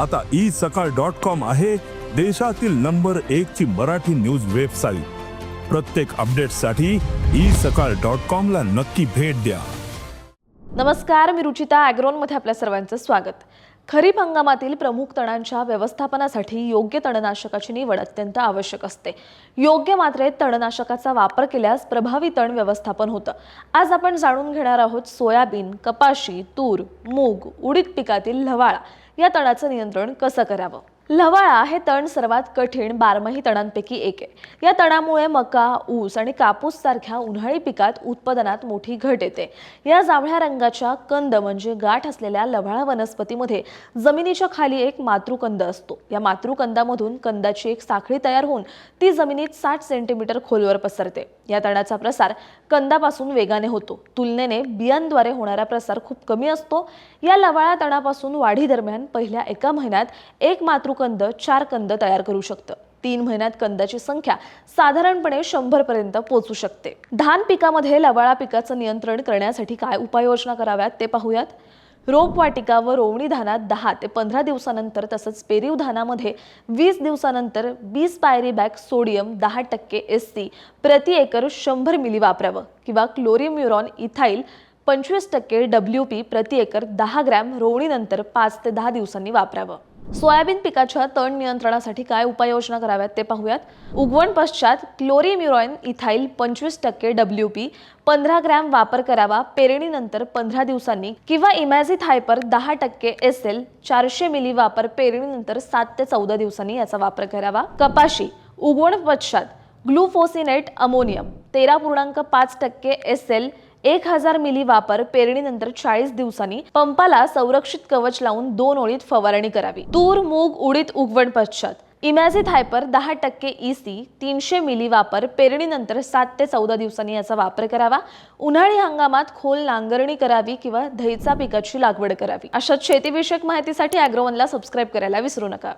आता ई सकाळ dot com आहे देशातील नंबर एक ची मराठी न्यूज वेबसाईट. प्रत्येक अपडेटसाठी ई सकाळ डॉट कॉम ला नक्की भेट द्या. नमस्कार मी रुचिता ॲग्रोनमध्ये आपल्या सर्वांचं स्वागत. खरीप हंगामातील प्रमुख तणांच्या व्यवस्थापनासाठी योग्य तणनाशकाची निवड अत्यंत आवश्यक असते. योग्य मात्रेत तणनाशकाचा वापर केल्यास प्रभावी तण व्यवस्थापन होतं. आज आपण जाणून घेणार आहोत सोयाबीन कपाशी तूर मूग उडीद पिकातील लवाळा. या तणाचं नियंत्रण कसं करावं? लवाळा हे तण सर्वात कठीण बारमाही तणांपैकी एक आहे. या तणामुळे मका ऊस आणि कापूस सारख्या उन्हाळी पिकात उत्पादनात मोठी घट येते. या जांभळ्या रंगाच्या कंद म्हणजे गाठ असलेल्या लवाळा वनस्पतीमध्ये जमिनीच्या खाली एक मातृकंद असतो. या मातृकंदामधून कंदाची एक साखळी तयार होऊन ती जमिनीत साठ सेंटीमीटर खोलवर पसरते. या तणाचा प्रसार कंदापासून वेगाने होतो. तुलनेने बियांद्वारे होणारा प्रसार खूप कमी असतो. या लवाळा तणापासून वाढीदरम्यान पहिल्या एका महिन्यात एक मातृ कंद चार कंद तयार करू शकतं. तीन महिन्यात कंदाची संख्या साधारणपणे शंभर पर्यंत पोहोचू शकते. धान पिकामध्ये लवाळा पिकाचं नियंत्रण करण्यासाठी काय उपाययोजना कराव्यात ते पाहूयात. रोपवाटिका व रोवणी धानात दहा ते पंधरा दिवसानंतर तसंच पेरीव धानामध्ये वीस दिवसानंतर वीस पायरी बॅग सोडियम दहा टक्के एस सी प्रति एकर शंभर मिली वापरावं किंवा क्लोरीम्युरॉन इथाईल पंचवीस टक्के डब्ल्यू पी प्रति एकर दहा ग्रॅम रोवणीनंतर पाच ते दहा दिवसांनी वापरावं. सोयाबीन पिकाच्या तण नियंत्रणासाठी काय उपाययोजना कराव्यात ते पाहूयात. उगवण पश्चात क्लोरीम्युरॉइन इथाईल पंचवीस टक्के डब्ल्यू पी पंधरा ग्रॅम वापर करावा पेरणीनंतर पंधरा दिवसांनी किंवा इमॅझिथ हायपर दहा टक्के एस एल चारशे मिली वापर पेरणीनंतर सात ते चौदा दिवसांनी याचा वापर करावा. कपाशी उगवण पश्चात ग्लुफोसिनेट अमोनियम तेरा पूर्णांक पाच टक्के एस एल एक हजार मिली वापर पेरणीनंतर चाळीस दिवसांनी पंपाला संरक्षित कवच लावून दोन ओळीत फवारणी करावी. तूर मूग उडीद उगवण पश्चात. इमॅझिथ हायपर दहा टक्के ई सी तीनशे मिली वापर पेरणीनंतर सात ते चौदा दिवसांनी याचा वापर करावा. उन्हाळी हंगामात खोल नांगरणी करावी किंवा दहीचा पिकाची लागवड करावी. अशा शेतीविषयक माहितीसाठी अॅग्रोवनला सबस्क्राईब करायला विसरू नका.